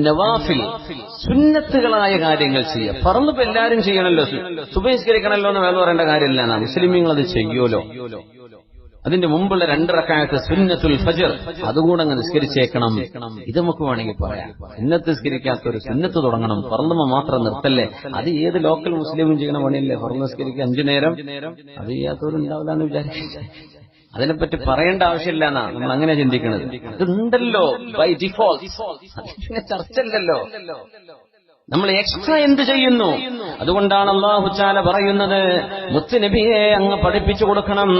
അന്നവാഫിൽ സുന്നത്തുകളായ കാര്യങ്ങൾ ചെയ്യുക. പറന്നിപ്പോ എല്ലാരും ചെയ്യണല്ലോ. സുബഹിസ്കരിക്കണല്ലോ എന്ന് വേറെ പറയേണ്ട കാര്യമില്ല. നാ മുസ്ലിമീങ്ങൾ അത് ചെയ്യുമല്ലോ അതിന്റെ മുമ്പുള്ള രണ്ട് റക്കായത്ത് സുന്നത്തുൽ ഫജർ. അതുകൂടെ അങ്ങ് നിസ്കരിച്ചേക്കണം. ഇത് നമുക്ക് വേണമെങ്കിൽ പറയാം. സുന്നത്ത് നിസ്കരിക്കാത്ത ഒരു സുന്നത്ത് തുടങ്ങണം. പറന്നുമ മാത്രം നിർത്തല്ലേ? അത് ഏത് ലോക്കൽ മുസ്ലിമും ചെയ്യണ പണിയല്ലേ? പറന്ന് നിസ്കരിക്കുക അഞ്ചു നേരം. അത് ചെയ്യാത്തവരുണ്ടാവില്ല എന്ന് അതിനെപ്പറ്റി പറയേണ്ട ആവശ്യമില്ല എന്നാ നമ്മൾ അങ്ങനെ ചിന്തിക്കുന്നത്. ഇതുണ്ടല്ലോ ബൈ ഡിഫോൾട്ട് ചർച്ചല്ലല്ലോ നമ്മൾ എക്സ്ട്രാ എന്ത് ചെയ്യുന്നു? അതുകൊണ്ടാണ് അള്ളാഹുച്ചാല പറയുന്നത് മുത്തുനബിയെ അങ്ങ് പഠിപ്പിച്ചു കൊടുക്കണം.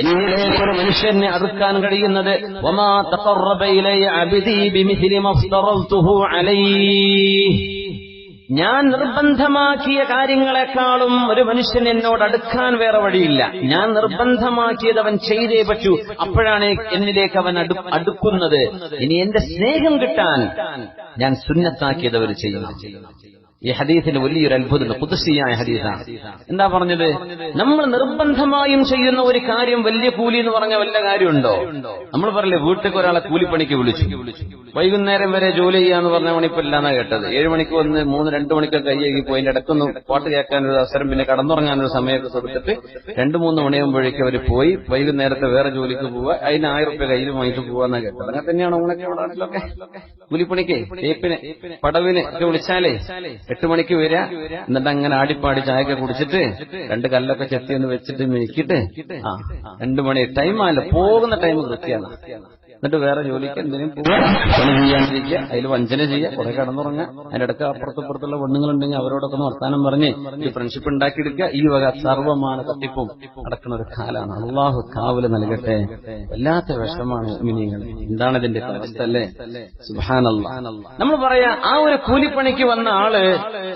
എന്നിലേക്ക് ഒരു മനുഷ്യനെ അടുക്കാൻ കഴിയുന്നത് ഒമാ ഇലയ്യ അബ്ദി ബിമിഥ്ലി അലൈ അലൈഹി. ഞാൻ നിർബന്ധമാക്കിയ കാര്യങ്ങളെക്കാളും ഒരു മനുഷ്യൻ എന്നോട് അടുക്കാൻ വേറെ വഴിയില്ല. ഞാൻ നിർബന്ധമാക്കിയത് അവൻ ചെയ്തേ പറ്റൂ. അപ്പോഴാണ് എന്നിലേക്ക് അവൻ അടു അടുക്കുന്നത്. ഇനി എന്റെ സ്നേഹം കിട്ടാൻ ഞാൻ സുന്നത്താക്കിയത് അവർ ചെയ്യണം ഈ ഹദീസിന് വലിയൊരു അത്ഭുതം കുതിസിയായ ഹദീസാണ്. എന്താ പറഞ്ഞത്? നമ്മൾ നിർബന്ധമായും ചെയ്യുന്ന ഒരു കാര്യം വലിയ കൂലി എന്ന് പറഞ്ഞ വല്ല കാര്യമുണ്ടോ? നമ്മൾ പറയില്ലേ വീട്ടിലേക്ക് ഒരാളെ കൂലിപ്പണിക്ക് വിളിച്ചു. വൈകുന്നേരം വരെ ജോലി ചെയ്യാന്ന് പറഞ്ഞ മണിപ്പില്ലാന്നാ കേട്ടത്. ഏഴ് മണിക്ക് വന്ന് മൂന്ന് രണ്ടു മണിക്കൊക്കെ കൈയ്യേക്ക് പോയി അതിന്റെ പാട്ട് കേൾക്കാനൊരു അവസരം പിന്നെ കടന്നുറങ്ങാനൊരു സമയമൊക്കെ കൊടുത്തിട്ട് രണ്ടു മൂന്ന് മണിയാകുമ്പോഴേക്കും അവർ പോയി വൈകുന്നേരത്തെ വേറെ ജോലിക്ക് പോവുക. അതിന് ആയിരം റുപ്യ കയ്യിൽ വാങ്ങിട്ട് പോവാന്നാ കേട്ടത്. അങ്ങനെ തന്നെയാണ്? നാട്ടിലൊക്കെ. കൂലിപ്പണിക്ക് തേപ്പിന് പടവിന് ഒക്കെ വിളിച്ചാലേ എട്ട് മണിക്ക് വരിക. എന്നിട്ട് അങ്ങനെ ആടിപ്പാടി ചായയൊക്കെ കുടിച്ചിട്ട് രണ്ട് കല്ലൊക്കെ ചെത്തി ഒന്ന് വെച്ചിട്ട് മിനിക്കിട്ട് ആ രണ്ടു മണി ടൈം ആയല്ലോ. പോകുന്ന ടൈം കൃത്യമാണ് എന്നിട്ട് വേറെ ജോലിക്ക് എന്തിനും പണി ചെയ്യാണ്ടിരിക്കുക അതിൽ വഞ്ചന ചെയ്യുക കുറെ കടന്നുറങ്ങുക അതിന്റെ ഇടയ്ക്ക് അപ്പുറത്തും ഇപ്പുറത്തുള്ള പെണ്ണുങ്ങളുണ്ടെങ്കിൽ അവരോടൊക്കെ വർത്താനം പറഞ്ഞ് ഈ ഫ്രണ്ട്ഷിപ്പ് ഉണ്ടാക്കിയെടുക്കുക. ഈ വക സർവമാണ് തട്ടിപ്പും നടക്കുന്ന ഒരു കാലാണ്. അള്ളാഹു കാവൽ നൽകട്ടെ. വല്ലാത്ത വിഷമാണ് മിനിങ്ങൾ എന്താണ് ഇതിന്റെ അവസ്ഥ അല്ലേ? സുഹാനല്ല നമ്മൾ പറയാ ആ ഒരു കൂലിപ്പണിക്ക് വന്ന ആൾ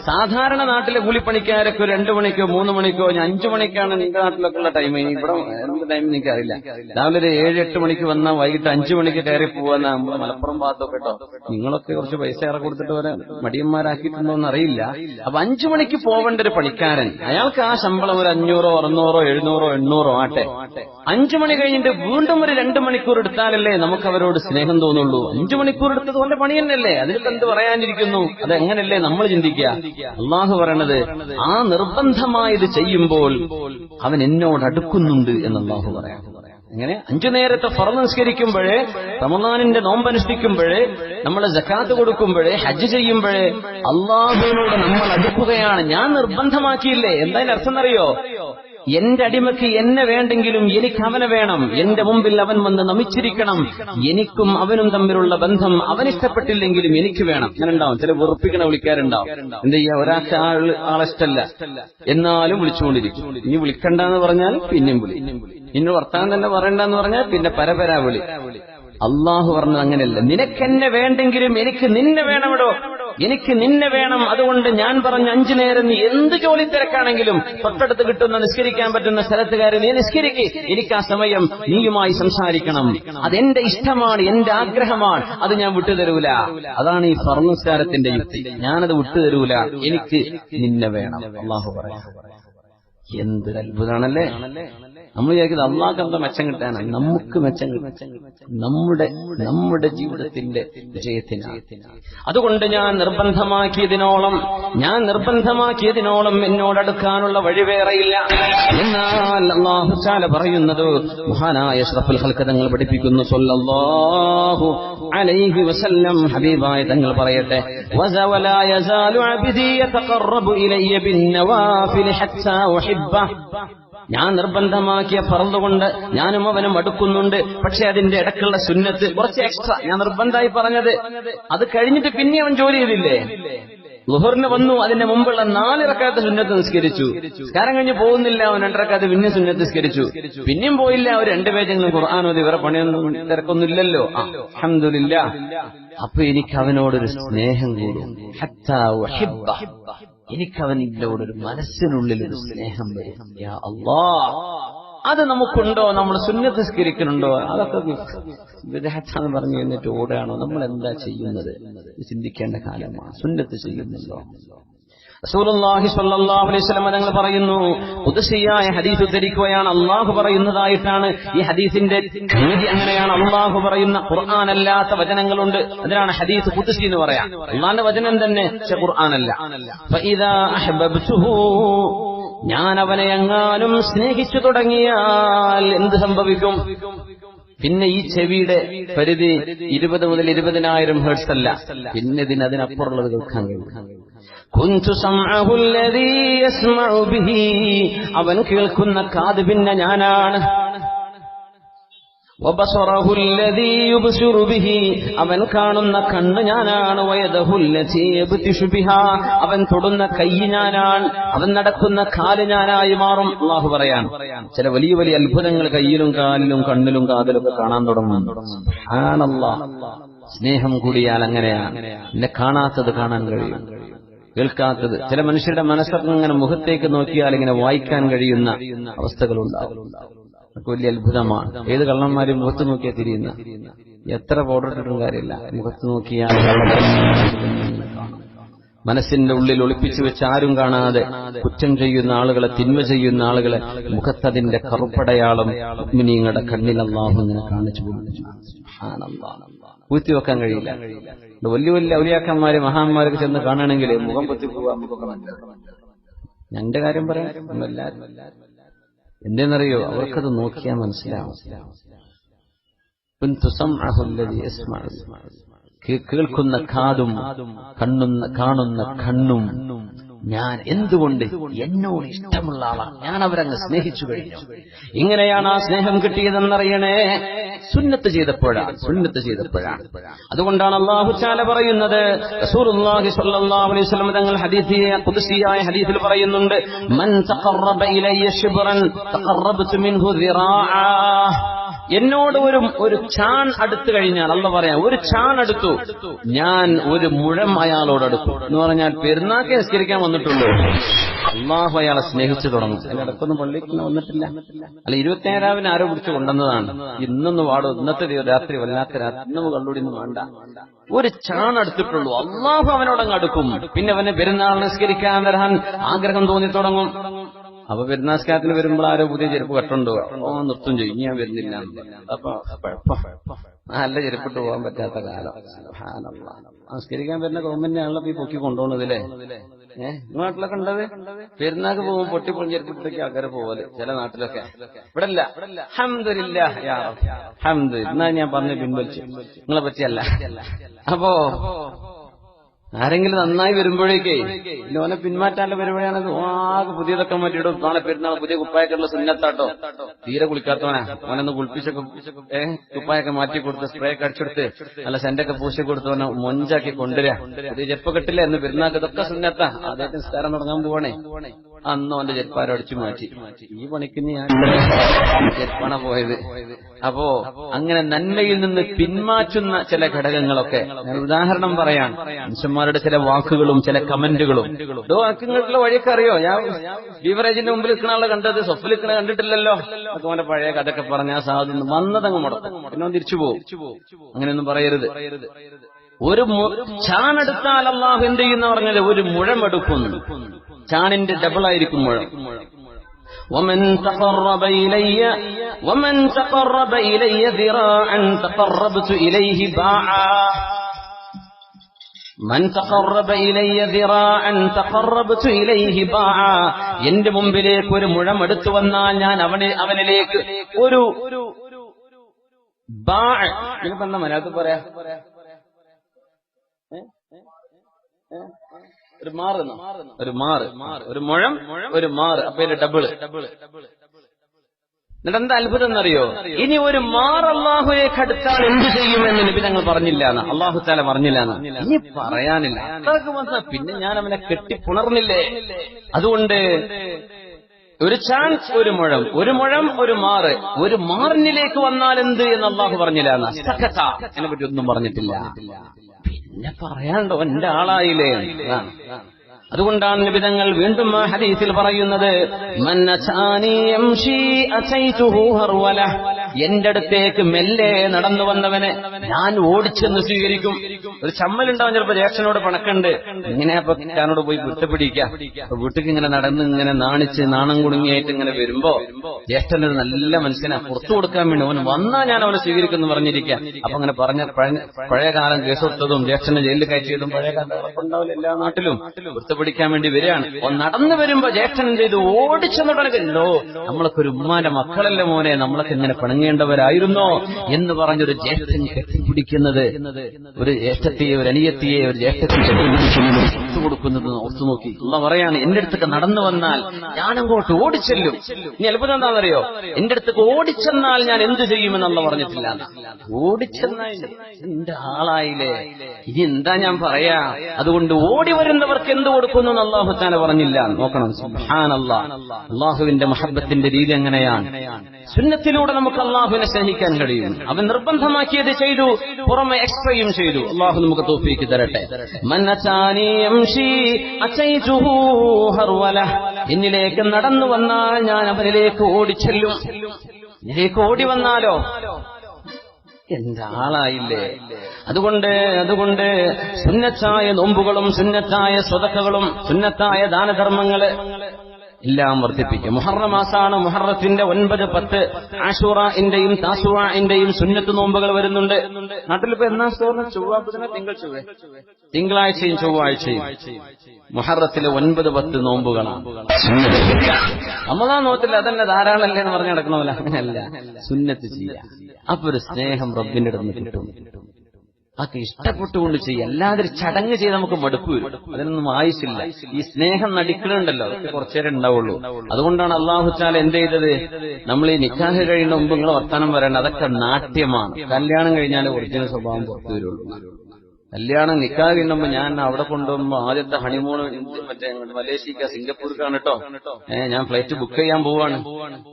സാധാരണ നാട്ടിലെ കൂലിപ്പണിക്കാരൊക്കെ രണ്ടു മണിക്കോ മൂന്ന് മണിക്കോ ഞാൻ അഞ്ചു മണിക്കാണ് നിന്റെ നാട്ടിലൊക്കെ ഉള്ള ടൈം ഇവിടെ എന്ത് ടൈം എനിക്ക് അറിയില്ല രാവിലെ ഒരു ഏഴ് എട്ട് മണിക്ക് വന്ന വൈകിട്ട് അഞ്ചു മണിക്ക് കയറി പോവാന്ന് നമ്മൾ മലപ്പുറം ഭാഗത്തൊക്കെ കേട്ടോ നിങ്ങളൊക്കെ കുറച്ച് പൈസ ഏറെ കൊടുത്തിട്ട് വരെ മടിയന്മാരാക്കിയിട്ടുണ്ടോ എന്നറിയില്ല അപ്പൊ അഞ്ചു മണിക്ക് പോവേണ്ട ഒരു പണിക്കാരൻ. അയാൾക്ക് ആ ശമ്പളം ഒരു അഞ്ഞൂറോ അറുന്നൂറോ എഴുന്നൂറോ എണ്ണൂറോ ആട്ടെ. അഞ്ചു മണി കഴിഞ്ഞിട്ട് വീണ്ടും ഒരു രണ്ട് മണിക്കൂർ എടുത്താലല്ലേ നമുക്ക് അവരോട് സ്നേഹം തോന്നുള്ളൂ. അഞ്ചു മണിക്കൂർ എടുത്തത് കൊണ്ട് പണി തന്നെയല്ലേ? അതിൽ എന്ത് പറയാനിരിക്കുന്നു? അത് എങ്ങനെയല്ലേ നമ്മൾ ചിന്തിക്കുക അള്ളാഹു പറയണത് ആ നിർബന്ധമായത് ചെയ്യുമ്പോൾ അവൻ എന്നോട് അടുക്കുന്നുണ്ട് എന്ന് അള്ളാഹു പറയാം. അങ്ങനെ അഞ്ചു നേരത്തെ ഫറ നിസ്കരിക്കുമ്പോഴേ റമദാനിന്റെ നോമ്പനുഷ്ഠിക്കുമ്പോഴേ നമ്മൾ ജക്കാത്ത് കൊടുക്കുമ്പോഴേ ഹജ്ജ് ചെയ്യുമ്പോഴേ അള്ളാഹുവിനോട് നമ്മൾ അടുക്കുകയാണ്. ഞാൻ നിർബന്ധമാക്കിയില്ലേ? എന്തായാലും അർത്ഥം അറിയോ? എന്റെ അടിമയ്ക്ക് എന്നെ വേണ്ടെങ്കിലും എനിക്ക് അവനെ വേണം. എന്റെ മുമ്പിൽ അവൻ വന്ന് നമിച്ചിരിക്കണം. എനിക്കും അവനും തമ്മിലുള്ള ബന്ധം അവൻ ഇഷ്ടപ്പെട്ടില്ലെങ്കിലും എനിക്ക് വേണം. അങ്ങനെ ഉണ്ടാവും ചില വെറുപ്പിക്കണ വിളിക്കാറുണ്ടാവും എന്ത് ചെയ്യാ? ഒരാൾക്ക് ആളിഷ്ടല്ല എന്നാലും വിളിച്ചുകൊണ്ടിരിക്കും. ഇനി വിളിക്കണ്ടെന്ന് പറഞ്ഞാൽ പിന്നെയും വിളി ഇനി വർത്താനം തന്നെ പറയണ്ടെന്ന് പറഞ്ഞാൽ പിന്നെ പരപരാ വിളി അള്ളാഹു പറഞ്ഞത് അങ്ങനെയല്ല. നിനക്കെന്നെ വേണ്ടെങ്കിലും എനിക്ക് നിന്നെ വേണമെടോ. എനിക്ക് നിന്നെ വേണം. അതുകൊണ്ട് ഞാൻ പറഞ്ഞ അഞ്ചു നേരം നീ എന്ത് ജോലി തിരക്കാണെങ്കിലും തൊട്ടടുത്ത് കിട്ടുന്ന നിസ്കരിക്കാൻ പറ്റുന്ന സ്ഥലത്തുകാരെ നീ നിസ്കരിക്ക്. എനിക്ക് ആ സമയം നീയുമായി സംസാരിക്കണം. അതെന്റെ ഇഷ്ടമാണ് എന്റെ ആഗ്രഹമാണ്. അത് ഞാൻ വിട്ടുതരൂല. അതാണ് ഈ ഫർനിസ്കാരത്തിന്റെ യുക്തി. ഞാനത് വിട്ടുതരൂല. എനിക്ക് നിന്നെ വേണം. അള്ളാഹു പറയാം എന്തൊരു അത്ഭുതമാണല്ലേ നമ്മൾ വിചാരിക്കുന്നത് അള്ളാഹ് എന്താ മെച്ചം കിട്ടാനാണ്. നമുക്ക് മെച്ചം നമ്മുടെ നമ്മുടെ ജീവിതത്തിന്റെ വിജയത്തിനാണ്. അതുകൊണ്ട് ഞാൻ നിർബന്ധമാക്കിയതിനോളം ഞാൻ നിർബന്ധമാക്കിയതിനോളം എന്നോടടുക്കാനുള്ള വഴി വേറെയില്ല. എന്നാൽ പറയുന്നത് മഹാനായ ഷറഫുൽ ഹൽക്ക് തങ്ങൾ പഠിപ്പിക്കുന്നു. സല്ലല്ലാഹു അലൈഹി വസല്ലം ഹബീബായ തങ്ങൾ പറയട്ടെ. വസവലായ സാലു അബിദിയ യതഖറബു ഇലയ്യ ബിന്നവാഫിൽ ഹത്താ ഉഹിബ്ബ ഞാൻ നിർബന്ധമാക്കിയ പറന്നുകൊണ്ട് ഞാനും അവനും അടുക്കുന്നുണ്ട്. പക്ഷെ അതിന്റെ ഇടക്കുള്ള സുന്നത്ത് കുറച്ച് എക്സ്ട്രാ ഞാൻ നിർബന്ധമായി പറഞ്ഞത് അത് കഴിഞ്ഞിട്ട് പിന്നെ അവൻ ജോലി ചെയ്തില്ലേ? ലുഹറിന് വന്നു അതിന്റെ മുമ്പുള്ള നാലിറക്കാത്ത സുന്നത്ത് നിസ്കരിച്ചു. കാരം കഴിഞ്ഞ് പോകുന്നില്ല അവൻ രണ്ടിറക്കാത്ത പിന്നെ സുന്നത്ത് നിസ്കരിച്ചു. പിന്നെയും പോയില്ല അവർ രണ്ടു പേജെങ്കിലും ഖുർആാനോ ഇവരെ പണിയൊന്നും തിരക്കൊന്നുമില്ലല്ലോ. അഹമ്മദില്ല അപ്പൊ എനിക്ക് അവനോടൊരു സ്നേഹം കൂടും. ഉഹിബ്ബ. ഒരു മനസ്സിനുള്ളിൽ ഒരു സ്നേഹം വരും. യാ അല്ലാ. അത് നമുക്കുണ്ടോ? നമ്മൾ സുന്നത്ത് സ്കരിക്കുന്നുണ്ടോ അതൊക്കെ പറഞ്ഞു എന്നിട്ട് ഓടാണോ നമ്മൾ എന്താ ചെയ്യുന്നത് ചിന്തിക്കേണ്ട കാലമാണ്. സുന്നത്ത് ചെയ്യുന്നുണ്ടോ? റസൂലുള്ളാഹി സ്വല്ലല്ലാഹു അലൈഹി വസല്ലം തങ്ങൾ പറയുന്നു ഖുദ്സിയായ ഹദീസ് ഉദ്ധരിക്കുകയാണ് അള്ളാഹു പറയുന്നതായിട്ടാണ്. ഈ ഹദീസിന്റെ രീതി അങ്ങനെയാണ്. അള്ളാഹു പറയുന്ന ഖുർആൻ അല്ലാത്ത വചനങ്ങളുണ്ട്. അതിനാണ് ഹദീസ് ഖുദ്സി എന്ന് പറയാം. അള്ളാന്റെ വചനം തന്നെ പക്ഷെ അല്ല ഫഇദാ അഹ്ബബ്തുഹു ഞാൻ അവനെ എങ്ങാനും സ്നേഹിച്ചു തുടങ്ങിയാൽ എന്ത് സംഭവിക്കും? പിന്നെ ഈ ചെവിയുടെ പരിധി ഇരുപത് മുതൽ ഇരുപതിനായിരം ഹേഴ്സ് അല്ല. പിന്നെ ഇതിന് അതിനപ്പുറമുള്ളത് കേൾക്കാൻ കഴിയും. അവൻ കേൾക്കുന്ന കാത് പിന്നെ ഞാനാണ്. അവൻ കാണുന്ന കണ്ണ് ഞാനാണ്. അവൻ തൊടുന്ന കൈ ഞാനാണ്. അവൻ നടക്കുന്ന കാൽ ഞാനായി മാറും. അള്ളാഹു പറയാൻ. ചില വലിയ വലിയ അത്ഭുതങ്ങൾ കയ്യിലും കാലിലും കണ്ണിലും കാതിലൊക്കെ കാണാൻ തുടങ്ങും. ആണല്ല സ്നേഹം കൂടിയാൽ അങ്ങനെയാണ് എന്നെ കാണാത്തത് കാണാൻ കഴിയും. കേൾക്കാത്തത്. ചില മനുഷ്യരുടെ മനസ്സൊക്കെ ഇങ്ങനെ മുഖത്തേക്ക് നോക്കിയാൽ ഇങ്ങനെ വായിക്കാൻ കഴിയുന്ന അവസ്ഥകളുണ്ടാവും. വലിയ അത്ഭുതമാണ്. ഏത് കള്ളന്മാരും മുഖത്ത് നോക്കിയാൽ തിരിയുന്ന? എത്ര പൗഡർ കാര്യമില്ല. മുഖത്ത് നോക്കിയാൽ. മനസ്സിന്റെ ഉള്ളിൽ ഒളിപ്പിച്ചു വെച്ച് ആരും കാണാതെ കുറ്റം ചെയ്യുന്ന ആളുകളെ തിന്മ ചെയ്യുന്ന ആളുകളെ മുഖത്തതിന്റെ കറുപ്പടയാളം മിനിങ്ങളുടെ കണ്ണിൽ ഇങ്ങനെ കാണിച്ചു ഊത്തി വെക്കാൻ കഴിയില്ല. വലിയ വലിയ ഔലിയാക്കന്മാര് മഹാന്മാരൊക്കെ ചെന്ന് കാണണമെങ്കിൽ മുഖം പൊത്തി പോവാ ഞന്റെ കാര്യം പറയാം എല്ലാവരും എന്തെന്നറിയോ അവർക്കത് നോക്കിയാൽ മനസ്സിലാവും. കേൾക്കുന്ന കാതും കണ്ണുന്ന കാണുന്ന കണ്ണും ഞാൻ എന്തുകൊണ്ട് എന്നോട് ഇഷ്ടമുള്ള ആളാണ് ഞാൻ അവരങ്ങ് സ്നേഹിച്ചു കഴിഞ്ഞു. ഇങ്ങനെയാണ് ആ സ്നേഹം കിട്ടിയതെന്നറിയണേ? സുന്നത്ത് ചെയ്തപ്പോഴാണ് സുന്നത്ത് ചെയ്തപ്പോഴാണ് അതുകൊണ്ടാണ് അള്ളാഹു ചാല പറയുന്നത് തങ്ങൾ പുതുസിയായ ഹദീസിൽ പറയുന്നുണ്ട് മൻ തഖറബ തഖറബ്തു മിൻഹു എന്നോട് ഒരു ഒരു ചാൺ അടുത്തു കഴിഞ്ഞാൽ അല്ല പറയാം. ഒരു ചാൺ അടുത്തു. ഞാൻ ഒരു മുഴം അയാളോട് അടുത്തു. എന്ന് പറഞ്ഞാൽ പെരുന്നാക്കെ നിസ്കരിക്കാൻ വന്നിട്ടുള്ളൂ. അള്ളാഹു അയാളെ സ്നേഹിച്ചു തുടങ്ങും. ഇടക്കൊന്നും പള്ളിക്ക് വന്നിട്ടില്ല. അല്ല ഇരുപത്തിയേഴാവിന് ആരോ പിടിച്ചു കൊണ്ടുവന്നതാണ്. ഇന്നൊന്ന് പാടും ഇന്നത്തെ രാത്രി വല്ലാത്ത രാത്രി ഒന്നും വേണ്ട. ഒരു ചാൺ അടുത്തിട്ടുള്ളൂ. അള്ളാഹു അവനോടങ്ങ് അടുക്കും. പിന്നെ അവനെ പെരുന്നാൾ നിസ്കരിക്കാൻ വരാൻ ആഗ്രഹം തോന്നി തുടങ്ങും. അപ്പൊ പെരുന്നാസ്കാരത്തിന് വരുമ്പോൾ ആരോ പുതിയ ചെരുപ്പ് കട്ടുണ്ടോ? ഓ നൃത്തം ചെയ്യും. ഞാൻ വരുന്നില്ല. അപ്പൊ. നല്ല ചെരുപ്പിട്ട് പോകാൻ പറ്റാത്ത കാലം. നമസ്കരിക്കാൻ വരുന്ന ഗവൺമെന്റിനാണല്ലോ ഈ പൊക്കി കൊണ്ടുപോകുന്നതില്ലേ ഏഹ് നാട്ടിലൊക്കെ ഉണ്ടത്? പെരുന്നാക്ക് പോകുമ്പോൾ പൊട്ടിപ്പൊളി ചെരുപ്പിട്ടേക്ക് ആൾക്കാരെ പോവൽ ചില നാട്ടിലൊക്കെ. ഇവിടെ അല്ല ഹംദില്ല ഞാൻ പറഞ്ഞു പിൻവലിച്ചു. നിങ്ങളെ പറ്റിയല്ല. അപ്പോ ആരെങ്കിലും നന്നായി വരുമ്പോഴേക്കേ ലോനെ പിന്മാറ്റാനുള്ള പരിപാടിയാണത് ആകെ പുതിയതൊക്കെ മാറ്റിയിടും. നാളെ പെരുന്നാൾ പുതിയ കുപ്പായൊക്കെയുള്ള സുന്നത്താട്ടോ. തീരെ കുളിക്കാത്തവനാ. അവനൊന്ന് കുളിപ്പിച്ചൊക്കെ ഏ കുപ്പായൊക്കെ മാറ്റി കൊടുത്ത് സ്പ്രേ ഒക്കെ അടിച്ചെടുത്ത് നല്ല സെന്റൊക്കെ പൂശി കൊടുത്തവനെ മൊഞ്ചാക്കി കൊണ്ടുവരാ. ഇത് ചെരുപ്പ് കെട്ടില്ല എന്ന് പെരുന്നാൾക്ക് ഇതൊക്കെ സുന്നത്താ. അദ്ദേഹത്തിന് നിസ്കാരം തുടങ്ങാൻ പോവാണേ. അന്ന് അവന്റെ ചെരുപ്പാരോ അടിച്ചു മാറ്റി. ഈ പണിക്ക് ഞാൻ പോയത്. അപ്പോ അങ്ങനെ നന്മയിൽ നിന്ന് പിന്മാറ്റുന്ന ചില ഘടകങ്ങളൊക്കെ ഞാൻ ഉദാഹരണം പറയാൻ മനുഷ്യന്മാരുടെ ചില വാക്കുകളും ചില കമന്റുകളും. ഇതോ നിങ്ങൾക്കുള്ള വഴിയൊക്കെ അറിയോ? ഞാൻ ബീവറേജിന്റെ മുമ്പിൽ നിൽക്കുന്ന ആളെ കണ്ടത്. സ്വപ്പിൽ നിൽക്കണ കണ്ടിട്ടില്ലല്ലോ. അതുപോലെ പഴയ കഥയൊക്കെ പറഞ്ഞ ആ സാധനം വന്നതങ്ങ് മുടക്കും. പിന്നെ തിരിച്ചു പോകും. അങ്ങനെയൊന്നും പറയരുത്. ഒരു ചാണെടുത്താൽ അള്ളാഹു എന്ത് ചെയ്യുന്ന പറഞ്ഞാൽ ഒരു മുഴമെടുക്കുന്നു. ചാണിന്റെ ഡബിൾ ആയിരിക്കും മുഴം ومن تقرب إلي ومن تقرب إلي ذراعا تقربت إليه باعا മൻ തഖറബ ഇലയ്യ ദിറാഅൻ തഖറബതു ഇലൈഹി ബാഅ എന്റെ മുമ്പിലേക്ക് ഒരു മുഴം എടുത്തു വന്നാൽ ഞാൻ അവനെ അവനിലേക്ക് ഒരു ബാഅ ഇതിപ്പോ എന്താ മലയാളത്തിൽ പറയാ ഏ? ഏ? ഒരു മാറ് ഒരു മാറ്. ഒരു മുഴം ഒരു മാറ്. അപ്പൊ ഇതിന്റെ ഡബിൾ എന്നിട്ട് എന്താ അത്ഭുതം എന്നറിയോ? ഇനി ഒരു മാർ അള്ളാഹുലേക്ക് അടുത്താൽ എന്ത് ചെയ്യുമെന്ന് നബി ഞങ്ങൾ പറഞ്ഞില്ല എന്ന്. അള്ളാഹു താല പറഞ്ഞില്ല എന്ന്. ഇനി പറയാനില്ല. അത്രയ്ക്ക് വന്ന പിന്നെ ഞാൻ അവനെ കെട്ടിപ്പുണർന്നില്ലേ? അതുകൊണ്ട് ഒരു ചാൻസ് ഒരു മുഴം. ഒരു മുഴം ഒരു മാറ്. ഒരു മാറിനിലേക്ക് വന്നാൽ എന്ത് എന്ന് അള്ളാഹു പറഞ്ഞില്ല. അതിനെ പറ്റി ഒന്നും പറഞ്ഞിട്ടില്ല. പിന്നെ പറയാണ്ടോ എന്റെ ആളായില്ലേ. അതുകൊണ്ടാണ് നിബിതങ്ങൾ വീണ്ടും ഹദീസിൽ പറയുന്നത് എന്റെ അടുത്തേക്ക് മെല്ലെ നടന്നു വന്നവനെ ഞാൻ ഓടിച്ചെന്ന് സ്വീകരിക്കും. ഒരു ചമ്മലുണ്ടാവും ചിലപ്പോ ജ്യേഷ്ഠനോട് പണക്കുണ്ട്. ഇങ്ങനെ അപ്പൊ ഞാനോട് പോയി വിട്ടുപിടിക്കാം വീട്ടിക്ക് ഇങ്ങനെ നടന്ന് ഇങ്ങനെ നാണിച്ച് നാണം കുടുങ്ങിയായിട്ട് ഇങ്ങനെ വരുമ്പോ ജ്യേഷ്ഠൻ ഒരു നല്ല മനുഷ്യനെ. പുറത്തു കൊടുക്കാൻ വേണ്ടി അവൻ വന്നാ ഞാൻ അവനെ സ്വീകരിക്കുന്നു പറഞ്ഞിരിക്കാം. അപ്പൊ അങ്ങനെ പറഞ്ഞ പഴയ- കാലം കേസ് കേസെടുത്തതും ജ്യേഷ്ഠനെ ജയിലിൽ കയറ്റിയതും പഴയ കാലം ഉണ്ടാവില്ല എല്ലാ നാട്ടിലും. വൃത്ത പിടിക്കാൻ വേണ്ടി വരികയാണ്. നടന്നു വരുമ്പോ ജ്യേഷ്ഠൻ എന്ത് ചെയ്തു? ഓടിച്ചെന്നുടനോ നമ്മളൊക്കെ ഒരു ഉമ്മാന്റെ മക്കളല്ലേ മോനെ. നമ്മളൊക്കെ ഇങ്ങനെ പിണങ്ങേണ്ടവരായിരുന്നോ എന്ന് പറഞ്ഞൊരു ജ്യേഷ്ഠൻ കെട്ടിപ്പിടിക്കുന്നത് ഒരു ജ്യേഷ്ഠത്തെയെ ഒരു അനിയത്തിയെ ഒരു ജ്യേഷ്ഠത്തെ കൊടുക്കുന്നത് ഓർത്തു നോക്കി. ഉള്ള പറയാണ് എന്റെ അടുത്തൊക്കെ നടന്നു വന്നാൽ ഞാൻ അങ്ങോട്ട് ഓടിച്ചെല്ലും. ഇനി അത്ഭുതം എന്താണെന്നറിയോ? എന്റെ അടുത്തേക്ക് ഓടിച്ചെന്നാൽ ഞാൻ എന്ത് ചെയ്യുമെന്നുള്ള പറഞ്ഞിട്ടില്ല. ഓടിച്ചെന്നാൽ എന്റെ ആളായില്ലേ? ഇനി എന്താ ഞാൻ പറയാ? അതുകൊണ്ട് ഓടി വരുന്നവർക്ക് എന്ത് കൊടുക്കുന്നു എന്ന് അള്ളാഹു താല പറഞ്ഞില്ല. നോക്കണം. അള്ളാഹുവിന്റെ മഹബത്തിന്റെ രീതി എങ്ങനെയാണ്? സുന്നത്തിലൂടെ നമുക്ക് അള്ളാഹുവിനെ സ്നേഹിക്കാൻ കഴിയും. അവൻ നിർബന്ധമാക്കിയത് ചെയ്തു പുറമെ എക്സ്ട്രയും ചെയ്തു. അള്ളാഹു നമുക്ക് തോഫിക്ക് തരട്ടെ. എന്നിലേക്ക് നടന്നു വന്നാൽ ഞാൻ അവനിലേക്ക് ഓടിച്ചെല്ലും. എന്നിലേക്ക് ഓടി വന്നാലോ? എന്റെ ആളായില്ലേ? അതുകൊണ്ട് അതുകൊണ്ട് സുന്നത്തായ നോമ്പുകളും സുന്നത്തായ സ്വതക്കകളും സുന്നത്തായ ദാനധർമ്മങ്ങൾ എല്ലാം വർദ്ധിപ്പിക്കും. മുഹറ മാസാണ് മുഹറത്തിന്റെ ഒൻപത് പത്ത്. ആഷുറന്റെയും താസുറന്റെയും സുന്നത്ത് നോമ്പുകൾ വരുന്നുണ്ട്. നാട്ടിലിപ്പോ എന്നാ സ്റ്റോറിന് ചൊവ്വ തിങ്കൾ ചൊവ്വ? തിങ്കളാഴ്ചയും ചൊവ്വാഴ്ചയും മുഹറത്തിലെ ഒൻപത് പത്ത് നോമ്പുകളാണ്. നമ്മളാ നോത്തില്ല അതന്നെ ധാരാളല്ലേ എന്ന് പറഞ്ഞു നടക്കണമല്ല അങ്ങനെയല്ല സുന്നത്ത് ചെയ്യാം. അപ്പൊ ഒരു സ്നേഹം റബ്ബിന്റെ അടുത്ത് കിട്ടും. അതൊക്കെ ഇഷ്ടപ്പെട്ടുകൊണ്ട് ചെയ്യുക അല്ലാതെ ചടങ്ങ് ചെയ്ത് നമുക്ക് മടുപ്പ് വരും. അതിനൊന്നും ആയുസില്ല ഈ സ്നേഹം നടിക്കലുണ്ടല്ലോ അതൊക്കെ കുറച്ചേരെ ഉണ്ടാവുള്ളൂ. അതുകൊണ്ടാണ് അള്ളാഹുച്ചാൽ എന്ത് ചെയ്തത്? നമ്മൾ ഈ നിക്കാഹ് കഴിയുന്ന മുമ്പ് നിങ്ങൾ വർത്തമാനം വരേണ്ട അതൊക്കെ നാട്യമാണ്. കല്യാണം കഴിഞ്ഞാൽ ഒറിജിനൽ സ്വഭാവം പുറത്തു വരുള്ളൂ. കല്യാണം നിക്കാ കിണ്ടുമ്പോ ഞാൻ അവിടെ കൊണ്ടുപോകുമ്പോ ആദ്യത്തെ ഹണിമൂൺ മറ്റേ മലേഷ്യക്ക സിംഗപ്പൂർക്കാണ് കേട്ടോ. ഏഹ് ഞാൻ ഫ്ലൈറ്റ് ബുക്ക് ചെയ്യാൻ പോവാണ്.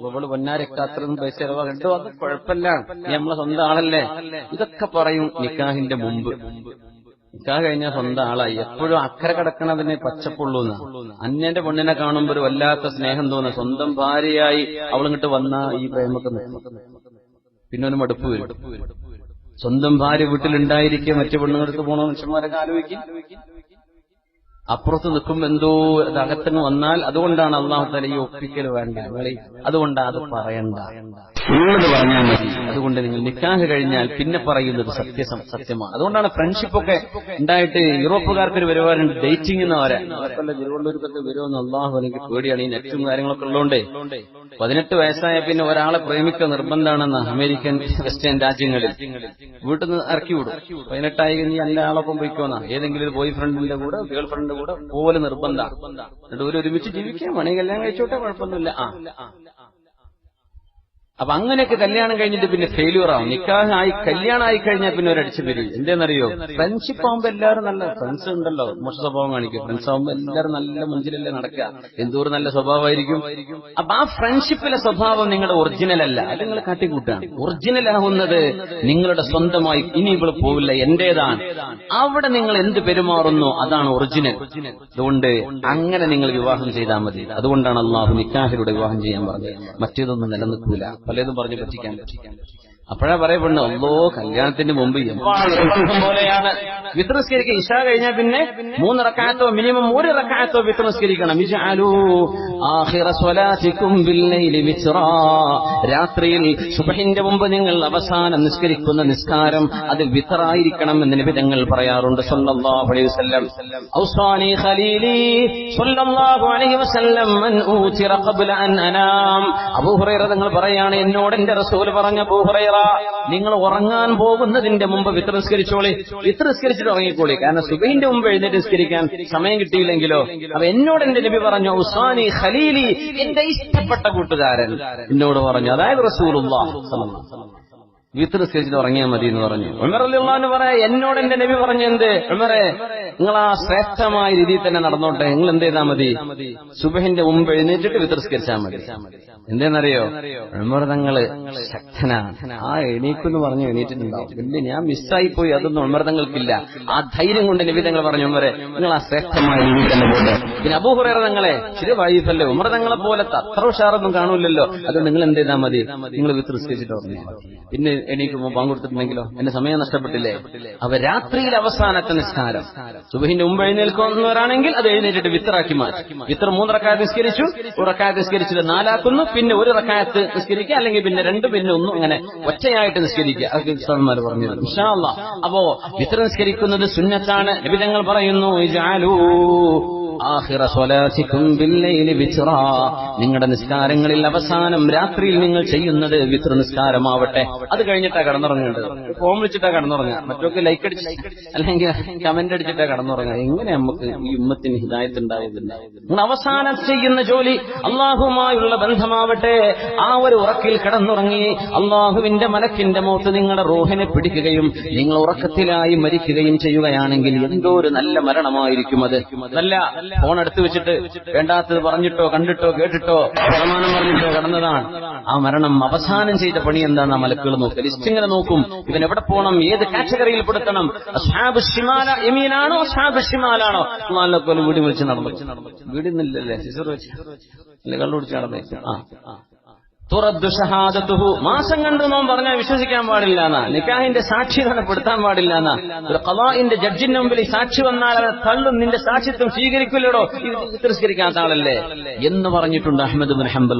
ഇവൾ പൊന്നാരൊക്കെ അത്രയൊന്നും പൈസ ചെലവാണ്ടോ അത് കുഴപ്പമില്ല. നമ്മളെ സ്വന്തം ആളല്ലേ? ഇതൊക്കെ പറയും നിക്കാഹിന്റെ മുമ്പ്. നിക്കാഹ് കഴിഞ്ഞാൽ സ്വന്തം ആളായി. എപ്പോഴും അക്കരെ കിടക്കണതിനെ പച്ചപ്പുള്ളൂന്ന് അന്യന്റെ പെണ്ണിനെ കാണുമ്പോൾ ഒരു വല്ലാത്ത സ്നേഹം തോന്നുന്നു സ്വന്തം ഭാര്യയായി അവളിങ്ങോട്ട് വന്ന ഈ പ്രേമൊക്കെ പിന്നെ ഒരു മടുപ്പ് വരും. സ്വന്തം ഭാര്യ വീട്ടിലുണ്ടായിരിക്കെ മറ്റു പെണ്ണുങ്ങൾക്ക് പോണോ മനുഷ്യന്മാരൊക്കെ ആലോചിക്കും. അപ്പുറത്ത് നിൽക്കും എന്തോ അത് അകത്തങ്ങ് വന്നാൽ അതുകൊണ്ടാണ് അള്ളാഹു തല ഈ ഒപ്പിക്കൽ വേണ്ട വിളി. അതുകൊണ്ടാണ് അത് പറയണ്ട. ഉള്ളത് പറഞ്ഞാൽ മതി. അതുകൊണ്ട് നിങ്ങൾ നിക്കാഹ് കഴിഞ്ഞാൽ പിന്നെ പറയുന്നത് സത്യസം സത്യമാണ്. അതുകൊണ്ടാണ് ഫ്രണ്ട്ഷിപ്പ് ഒക്കെ ഉണ്ടായിട്ട് യൂറോപ്പുകാർക്ക് ഒരു വരുവാനുണ്ട് ഡേറ്റിംഗ് എന്ന് പറയാൻ. തിരുവനന്തപുരത്ത് തിരുവള്ളൂർക്കൊക്കെ വരുമെന്ന് അള്ളാഹു എനിക്ക് പേടിയാണ്. ഈ നെറ്റും കാര്യങ്ങളൊക്കെ ഉള്ളതുകൊണ്ട് പതിനെട്ട് വയസ്സായ പിന്നെ ഒരാളെ പ്രേമിക്ക നിർബന്ധമാണെന്ന് അമേരിക്കൻ വെസ്റ്റേൺ രാജ്യങ്ങളിൽ. വീട്ടിൽ നിന്ന് ഇറക്കി വിടും. പതിനെട്ടായി നീ എല്ലാ ആളൊപ്പം പോയിക്കോന്നാ. ഏതെങ്കിലും ഒരു ബോയ് ഫ്രണ്ടിന്റെ കൂടെ ഗേൾ ഫ്രണ്ടിന്റെ കൂടെ പോലെ നിർബന്ധം. എന്നിട്ട് ഒരു ഒരുമിച്ച് ജീവിക്കാം. മണി കല്യാണം കഴിച്ചോട്ടെ കുഴപ്പമൊന്നുമില്ല. ആ. അപ്പൊ അങ്ങനെയൊക്കെ കല്യാണം കഴിഞ്ഞിട്ട് പിന്നെ ഫെയിലിയർ ആവും. നിക്കാഹായി കല്യാണം ആയി കഴിഞ്ഞാൽ പിന്നെ ഒരു അടിച്ചു വരും എന്തേന്നറിയോ? ഫ്രണ്ട്ഷിപ്പ് ആവുമ്പോ എല്ലാവരും നല്ല ഫ്രണ്ട്സ് ഉണ്ടല്ലോ. മോശ സ്വഭാവം കാണിക്കും. ഫ്രണ്ട്സ് ആവുമ്പോ എല്ലാവരും നല്ല മുഞ്ചിലല്ലേ നടക്കുക. എന്തോരം നല്ല സ്വഭാവമായിരിക്കും. അപ്പൊ ആ ഫ്രണ്ട്ഷിപ്പിലെ സ്വഭാവം നിങ്ങളുടെ ഒറിജിനൽ അല്ല. അത് നിങ്ങൾ കാട്ടിക്കൂട്ടാണ്. ഒറിജിനൽ ആവുന്നത് നിങ്ങളുടെ സ്വന്തമായി ഇനി ഇവിടെ പോവില്ല എന്റേതാണ്. അവിടെ നിങ്ങൾ എന്ത് പെരുമാറുന്നു അതാണ് ഒറിജിനൽ അതുകൊണ്ട് അങ്ങനെ നിങ്ങൾ വിവാഹം ചെയ്താൽ മതി. അതുകൊണ്ടാണ് അള്ളാഹു നിക്കാഹിലൂടെ വിവാഹം ചെയ്യാൻ പറഞ്ഞത്. മറ്റേതൊന്നും നിലനിൽക്കൂല. പലതും പറഞ്ഞു പറ്റിക്കാൻ പറ്റിക്കാൻ അപ്പോഴാ പറയപ്പെടുന്നത് അല്ലോ കല്യാണത്തിന് മുമ്പ് പോലെയാണ്. വിത്രസ്കരിക്കുക ഇഷ കഴിഞ്ഞാൽ പിന്നെ മൂന്ന് റക്കാത്തോ മിനിമം ഒരു റക്കാത്തോ വിത്രസ്കരിക്കണം. രാത്രിയിൽ സുബഹിന്റെ മുമ്പ് നിങ്ങൾ അവസാനം നിസ്കരിക്കുന്ന നിസ്കാരം അത് വിത്രായിരിക്കണം എന്ന് നിബിധങ്ങൾ പറയാറുണ്ട്. സല്ലല്ലാഹു അലൈഹി വസല്ലം. ഔസാനി ഖലീലി സല്ലല്ലാഹു അലൈഹി വസല്ലം മൻ ഊതിറ ഖബ്ല അനാം. അബൂ ഹുറൈറ തങ്ങൾ പറയാണ് എന്നോട് എന്റെ റസൂൽ പറഞ്ഞ അബൂ ഹുറൈറ നിങ്ങൾ ഉറങ്ങാൻ പോകുന്നതിന്റെ മുമ്പ് വിത്ര നിസ്കരിച്ചോളി. വിത്ര നിസ്കരിച്ചിട്ട് ഉറങ്ങിക്കോളി. കാരണം സുബൈന്റെ മുമ്പ് എഴുന്നേറ്റ് നിസ്കരിക്കാൻ സമയം കിട്ടിയില്ലെങ്കിലോ. അപ്പൊ എന്നോട് എന്റെ നബി പറഞ്ഞു ഉസാനി ഖലീലി എന്റെ ഇഷ്ടപ്പെട്ട കൂട്ടുകാരൻ. എന്നോട് പറഞ്ഞു അതായത് വസല്ലം. വിത്ത് നിസ്കരിച്ചിട്ട് ഉറങ്ങിയാൽ മതി എന്ന് പറഞ്ഞു. ഉമർ പറയാ എന്നോട് എന്റെ നബി പറഞ്ഞു എന്ത് ഉമറെ നിങ്ങൾ ആ ശ്രേഷ്ഠമായ രീതിയിൽ തന്നെ നടന്നോട്ടെ നിങ്ങൾ എന്ത് ചെയ്താൽ മതി? സുബഹിന്റെ മുമ്പ് എഴുന്നേറ്റിട്ട് വിത്ത് മതി. എന്തേന്നറിയോ? ഉമർ ശക്തനാണ്. ആ എണീക്കെന്ന് പറഞ്ഞു എണീറ്റിട്ടുണ്ടാവും. പിന്നെ ഞാൻ മിസ്സായി പോയി അതൊന്നും ഉമർ തങ്ങൾക്കില്ല. ആ ധൈര്യം കൊണ്ട് നബി തങ്ങൾ പറഞ്ഞു ഉമരെ നിങ്ങൾ ആ ശ്രേഷ്ഠമായ രീതിയിൽ തന്നെ പോട്ടെ. പിന്നെ അബൂഹുറേറ തങ്ങളെ ചില വൈഫല്ലേ? ഉമർ തങ്ങളെ പോലത്തെ അത്ര ഉഷാറൊന്നും കാണൂലല്ലോ അത് നിങ്ങൾ എന്ത് ചെയ്താൽ മതി? നിങ്ങൾ മതി. പിന്നെ എണീക്കുമ്പോൾ പങ്കെടുത്തിട്ടുണ്ടെങ്കിലോ എന്റെ സമയം നഷ്ടപ്പെട്ടില്ലേ? അവ രാത്രിയിൽ അവസാനത്തെ നിസ്കാരം. സുബഹിന്റെ മുമ്പ് എഴുന്നേൽക്കുന്നവരാണെങ്കിൽ അത് എഴുന്നേറ്റിട്ട് വിത്തറാക്കി മാറ്റി. വിത്ര മൂന്ന് നിസ്കരിച്ചു ഒരു റക്കായത്ത് നിസ്കരിച്ചിട്ട് നാലാക്കുന്നു പിന്നെ ഒരു റക്കായത്ത് നിസ്കരിക്കുക അല്ലെങ്കിൽ പിന്നെ രണ്ട് പിന്നെ ഒന്നും അങ്ങനെ ഒറ്റയായിട്ട് നിസ്കരിക്കുക. അതൊക്കെ പറഞ്ഞു ഇൻഷാ അല്ലാ. അപ്പോ വിത്ര നിസ്കരിക്കുന്നത് സുന്നത്താണ്. നിബിധങ്ങൾ പറയുന്നു ഇജാലൂ നിങ്ങളുടെ നിസ്കാരങ്ങളിൽ അവസാനം രാത്രിയിൽ നിങ്ങൾ ചെയ്യുന്നത് വിത്ര നിസ്കാരമാവട്ടെ. അത് കഴിഞ്ഞിട്ടാ കടന്നുറങ്ങേണ്ടത്. ഫോം വിളിച്ചിട്ടാ കടന്നുറങ്ങുക. മറ്റൊക്കെ ലൈക്ക് അടിച്ച് അല്ലെങ്കിൽ കമന്റ് അടിച്ചിട്ടാ കടന്നുറങ്ങുക. എങ്ങനെ നമുക്ക് ഈ ഉമ്മത്തിന് ഹിദായത്ത് ഉണ്ടായതില്ല നിങ്ങൾ അവസാനം ചെയ്യുന്ന ജോലി അള്ളാഹുമായുള്ള ബന്ധമാവട്ടെ. ആ ഒരു ഉറക്കിൽ കിടന്നുറങ്ങി അള്ളാഹുവിന്റെ മലക്കിന്റെ മുഖത്ത് നിങ്ങളുടെ റൂഹിനെ പിടിക്കുകയും നിങ്ങൾ ഉറക്കത്തിലായി മരിക്കുകയും ചെയ്യുകയാണെങ്കിൽ എന്തോ ഒരു നല്ല മരണമായിരിക്കും അത്. നല്ല ഫോൺ എടുത്തു വെച്ചിട്ട് വേണ്ടാത്തത് പറഞ്ഞിട്ടോ കണ്ടിട്ടോ കേട്ടിട്ടോ പ്രമാണം പറഞ്ഞിട്ടോ കടന്നതാണ്. ആ മരണം അവസാനം ചെയ്ത പണി എന്താണ് ആ മലക്കുകൾ നോക്കുക ലിസ്റ്റ് ഇങ്ങനെ നോക്കും. ഇവൻ എവിടെ പോകണം ഏത് കാറ്റഗറിയിൽ പെടുത്തണം? അസ്ഹാബ് ഷിമാലാണോ? നാലൊക്കെ വീടി വിളിച്ച് നടന്നു. വീടിന്നില്ലല്ലേ? സിസർ വെച്ച്. കള്ളുപിടിച്ച് നടന്നേക്കും ആ ആ. തുറദ്ദു ഷഹാദത്തുഹു. മാസം കണ്ടു നോൻ പറഞ്ഞാൽ വിശ്വസിക്കാൻ പാടില്ല എന്നാ. നിക്കാഹിന്റെ സാക്ഷി തടപ്പെടുത്താൻ പാടില്ല എന്നാ. ഒരു കലാഇന്റെ ജഡ്ജിന്റെ മുമ്പിൽ ഈ സാക്ഷി വന്നാൽ അവരെ തള്ളും. നിന്റെ സാക്ഷിത്വം സ്വീകരിക്കില്ലടോ. ഇത് തിരസ്കരിക്കാത്ത ആളല്ലേ? എന്ന് പറഞ്ഞിട്ടുണ്ട് അഹമ്മദ് ബിൻ ഹംബൽ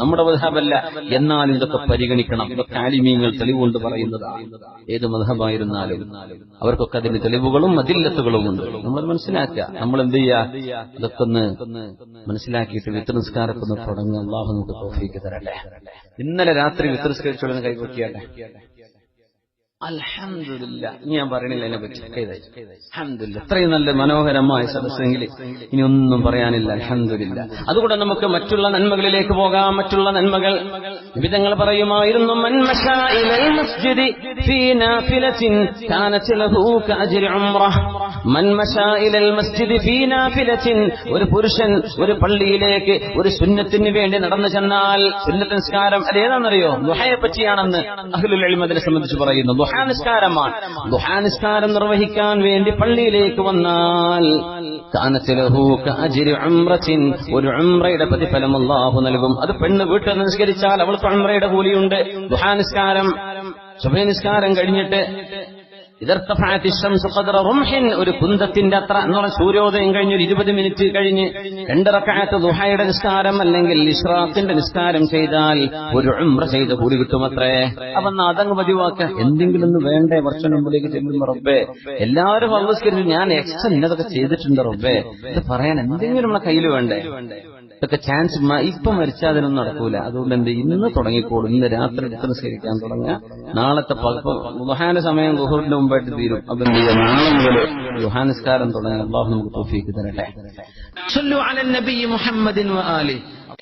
നമ്മുടെ മധബല്ല എന്നാൽ ഇതൊക്കെ പരിഗണിക്കണം. ഇതൊക്കെ ആലിമീങ്ങൾ തെളിവുകൊണ്ട് പറയുന്നതാണ് ഏത് മദ്ഹബായിരുന്നാലും. അവർക്കൊക്കെ അതിന്റെ തെളിവുകളും മതില്ലത്തുകളും ഉണ്ട്. നമ്മൾ മനസ്സിലാക്കുക. നമ്മൾ എന്ത് ചെയ്യുക ഇതൊക്കെ ഒന്ന് മനസ്സിലാക്കിയിട്ട് നിസ്കാരമൊക്കെ ഒന്ന് തുടങ്ങുക അള്ളാഹു നമുക്ക് തോഫിക്ക് തരട്ടെ ഇന്നലെ രാത്രി വിത്ത് നിസ്കരിച്ചോളെന്ന് കൈപൊക്കിയാട്ടെ ഇനി ഞാൻ പറയണില്ല അതിനെ പറ്റി. അൽഹംദുലില്ല. ഇത്രയും നല്ല മനോഹരമായ സദസ്സെങ്കിൽ ഇനി ഒന്നും പറയാനില്ല. അൽഹംദുലില്ല. അതുകൂടെ നമുക്ക് മറ്റുള്ള നന്മകളിലേക്ക് പോകാം. മറ്റുള്ള നന്മകൾ വിധങ്ങൾ പറയുമായിരുന്നു. ഒരു പുരുഷൻ ഒരു പള്ളിയിലേക്ക് ഒരു സുന്നത്തിന് വേണ്ടി നടന്നു ചെന്നാൽ സുന്നത്ത് നിസ്കാരം അതേതാണെന്നറിയോ? ദുഹയെ പറ്റിയാണെന്ന് അഹ്ലുൽ ഇൽമ അതിനെ സംബന്ധിച്ച് പറയുന്നു. ദുഹാനിസ്കാരമാണ്. ദുഹാനിസ്കാരം നിർവഹിക്കാൻ വേണ്ടി പള്ളിയിലേക്ക് വന്നാൽ ഒരു ഉംറയുടെ പ്രതിഫലം അല്ലാഹു നൽകും. അത് പെണ്ണ് വീട്ടിൽ നിസ്കരിച്ചാൽ അവൾക്ക് ഉംറയുടെ കൂലിയുണ്ട്. ദുഹാനിസ്കാരം സുബഹി നിസ്കാരം കഴിഞ്ഞിട്ട് ഒരു കുന്തത്തിന്റെ അത്ര എന്ന് പറഞ്ഞ സൂര്യോദയം കഴിഞ്ഞ് ഒരു ഇരുപത് മിനിറ്റ് കഴിഞ്ഞ് രണ്ട് റക്അത്ത് ദുഹയുടെ നിസ്കാരം അല്ലെങ്കിൽ ഇസ്രാത്തിന്റെ നിസ്കാരം ചെയ്താൽ ഒരു ഉംറ ചെയ്ത കൂടി കിട്ടുമത്രേ? അപ്പൊ അതങ്ങ് പതിവാക്ക. എന്തെങ്കിലും ഒന്ന് വേണ്ടേ? വർഷം മുമ്പിലേക്ക് ചെല്ലുമ്പോ റബ്ബേ എല്ലാവരും അവസ്കരിച്ചു ഞാൻ എക്സ്ട്രാ ഇന്നതൊക്കെ ചെയ്തിട്ടുണ്ട് റബ്ബേ. ഇത് പറയാൻ എന്തെങ്കിലും നമ്മുടെ കയ്യിൽ വേണ്ടേ? ഇതൊക്കെ ചാൻസ് ഇപ്പൊ മരിച്ചാൽ അതിനൊന്നും നടക്കൂല. അതുകൊണ്ട് എന്ത് ഇന്ന് തുടങ്ങിക്കോളും. ഇന്ന് രാത്രി എടുത്ത് നിസ്കരിക്കാൻ തുടങ്ങുക. നാളത്തെ ലുഹാന സമയം ഗുഹറിന്റെ മുമ്പായിട്ട് തീരും. അപ്പൊ എന്ത് ചെയ്യുക നാളെ മുതൽ ലുഹാനിസ്കാരം തുടങ്ങാൻ അള്ളാഹു നമുക്ക് തരട്ടെ.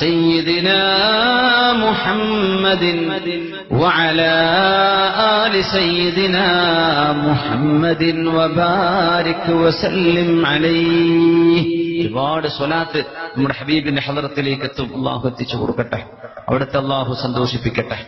سيدنا محمد وعلى آل سيدنا محمد وبارك وسلم عليه ഒരുപാട് സ്വലാത്ത് നമ്മുടെ ഹബീബിന്റെ ഹലറത്തിലേക്ക് എത്തും അള്ളാഹു എത്തിച്ചു കൊടുക്കട്ടെ അവിടുത്തെ അള്ളാഹു സന്തോഷിപ്പിക്കട്ടെ